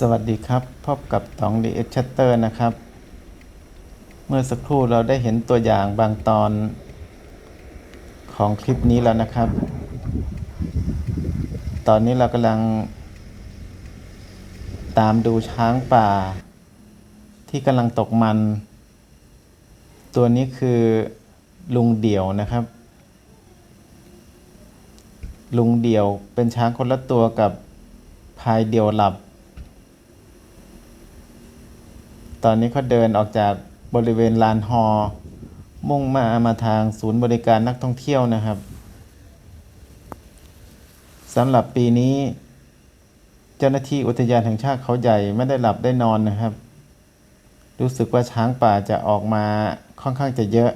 สวัสดีครับ พบกับตองดีเอ็กชัตเตอร์นะครับ เมื่อสักครู่เราได้เห็นตัวอย่างบางตอนของคลิปนี้แล้วนะครับ ตอนนี้เรากำลัง ตามดูช้างป่า ที่กำลังตกมัน ตัวนี้คือลุงเดี่ยวนะครับ ลุงเดี่ยวเป็นช้างคนละตัวกับพายเดี่ยวหลับ ตอนนี้เขาเดินออกจากบริเวณลานฮอมุ่งมามาทางศูนย์บริการนักท่องเที่ยวนะครับสำหรับปีนี้ เจ้าหน้าที่อุทยานแห่งชาติเขาใหญ่ไม่ได้หลับได้นอนนะครับ รู้สึกว่าช้างป่าจะออกมาค่อนข้างจะเยอะ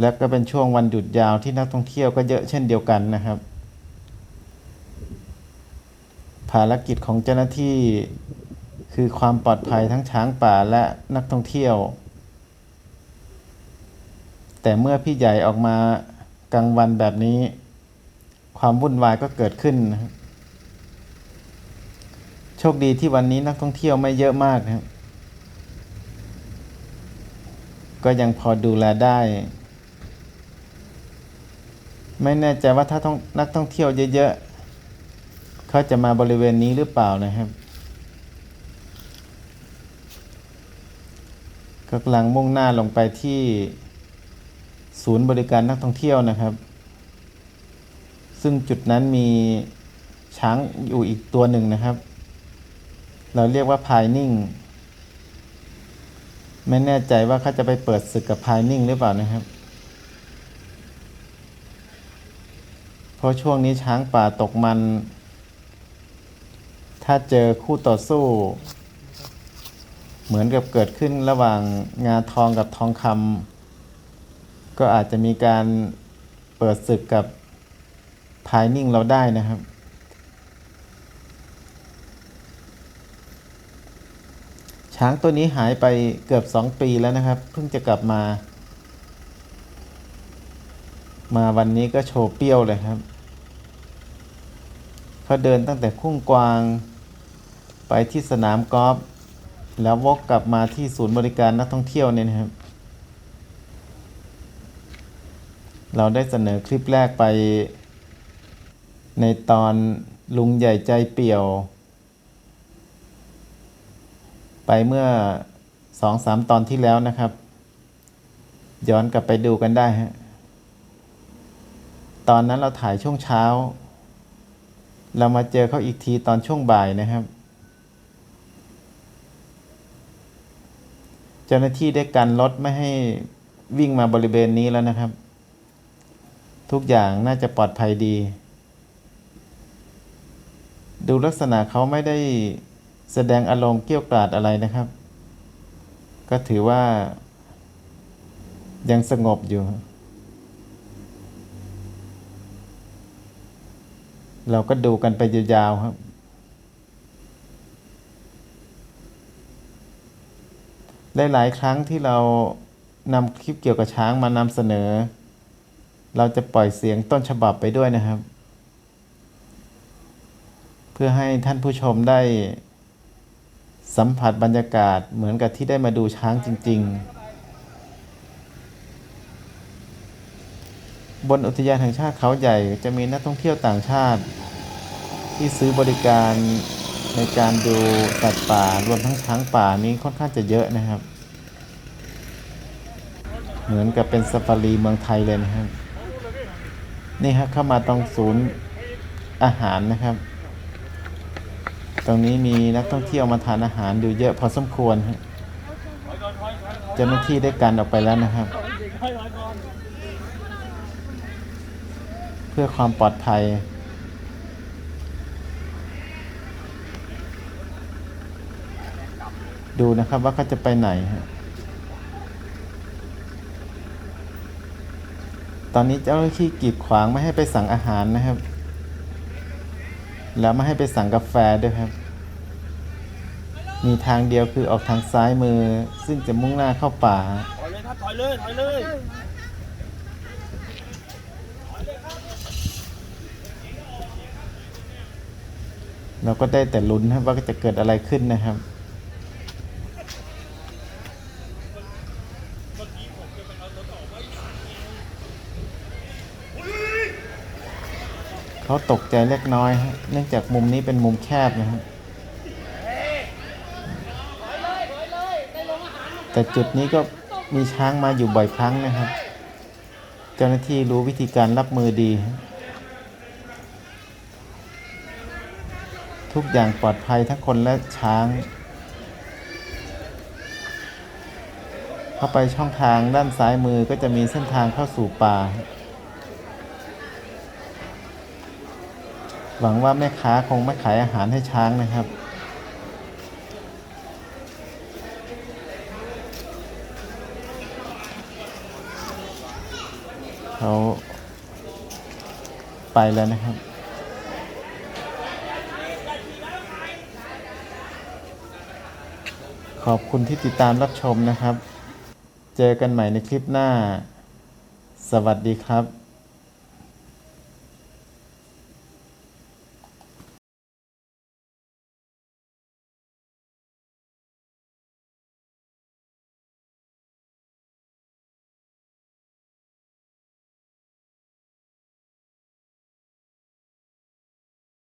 และก็เป็นช่วงวันหยุดยาวที่นักท่องเที่ยวก็เยอะเช่นเดียวกันนะครับ ภารกิจของเจ้าหน้าที่ คือความปลอดภัยทั้งช้างป่าและนักท่องเที่ยว แต่เมื่อพี่ใหญ่ออกมากลางวันแบบนี้ ความวุ่นวายก็เกิดขึ้น โชคดีที่วันนี้นักท่องเที่ยวไม่เยอะมากนะครับก็ยังพอดูแลได้ ไม่แน่ใจว่าถ้าต้องนักท่องเที่ยวเยอะๆเขาจะมาบริเวณนี้หรือเปล่านะครับ ก็กำลังมุ่งหน้าลงไปที่ศูนย์บริการนักท่องเที่ยวนะครับ ซึ่งจุดนั้นมีช้างอยู่อีกตัวหนึ่งนะครับ เราเรียกว่าพายนิ่ง ไม่แน่ใจว่าเขาจะไปเปิดศึกกับพายนิ่งหรือเปล่านะครับ เพราะช่วงนี้ช้างป่าตกมัน ถ้าเจอคู่ต่อสู้ เหมือนกับเกิดขึ้นระหว่างงาทองกับทองคำก็อาจจะมีการเปิดศึกกับพายนิ่งเราได้นะครับ ช้างตัวนี้หายไปเกือบสองปีแล้วนะครับ เพิ่งจะกลับมา มาวันนี้ก็โชว์เปรี้ยวเลยครับเขาเดินตั้งแต่คุ้งกวาง ไปที่สนามกอล์ฟ แล้ววกกลับมาที่ศูนย์บริการนักท่องเที่ยวเนี่ยนะครับ เราได้เสนอคลิปแรกไป ในตอนลุงใหญ่ใจเปี่ยว ไปเมื่อสองสามตอนที่แล้วนะครับ ย้อนกลับไปดูกันได้ฮะตอนนั้นเราถ่ายช่วงเช้า เรามาเจอเขาอีกทีตอนช่วงบ่ายนะครับ เจ้าหน้าที่ได้กันรถไม่ให้วิ่งมาบริเวณนี้แล้วนะครับ ทุกอย่างน่าจะปลอดภัยดี ดูลักษณะเขาไม่ได้แสดงอารมณ์เกี้ยวกราดอะไรนะครับ ก็ถือว่า ยังสงบอยู่ เราก็ดูกันไปยาวๆครับ หลาย ๆ ครั้งที่เรานำคลิปเกี่ยวกับช้างมานำเสนอ เราจะปล่อยเสียงต้นฉบับไปด้วยนะครับ เพื่อให้ท่านผู้ชมได้สัมผัสบรรยากาศเหมือนกับที่ได้มาดูช้างจริง ๆ บนอุทยานแห่งชาติเขาใหญ่จะมีนักท่องเที่ยวต่างชาติ ที่ซื้อบริการ ในการดูสัตว์ป่ารวมทั้งช้างป่านี้ค่อนข้างจะเยอะนะครับ เหมือนกับเป็นซาฟารีเมืองไทยเลยนะครับ นี่ครับเข้ามาตรงศูนย์อาหารนะครับ ตรงนี้มีนักท่องเที่ยวมาทานอาหารอยู่เยอะพอสมควรเจ้าหน้าที่ได้กันออกไปแล้วนะครับ เพื่อความปลอดภัย ดูนะครับว่าเขาจะไปไหนฮะตอนนี้เจ้าหน้าที่กีดขวางไม่ให้ไปสั่งอาหารนะครับ แล้วไม่ให้ไปสั่งกาแฟด้วยครับ มีทางเดียวคือออกทางซ้ายมือ ซึ่งจะมุ่งหน้าเข้าป่าถอยเลยครับถอยเลยถอยเลยเราก็ได้แต่ลุ้นครับว่าจะเกิดอะไรขึ้นนะครับ เขาตกใจเล็กน้อยฮะเนื่องจากมุมนี้เป็นมุมแคบนะครับแต่จุดนี้ก็มีช้างมาอยู่บ่อยครั้งนะครับ เจ้าหน้าที่รู้วิธีการรับมือดี ทุกอย่างปลอดภัยทั้งคนและช้าง เข้าไปช่องทางด้านซ้ายมือก็จะมีเส้นทางเข้าสู่ป่า หวังว่าแม่ค้าคงไม่ขายอาหารให้ช้างนะครับ เขาไปแล้วนะครับขอบคุณที่ติดตามรับชมนะครับ เจอกันใหม่ในคลิปหน้า สวัสดีครับ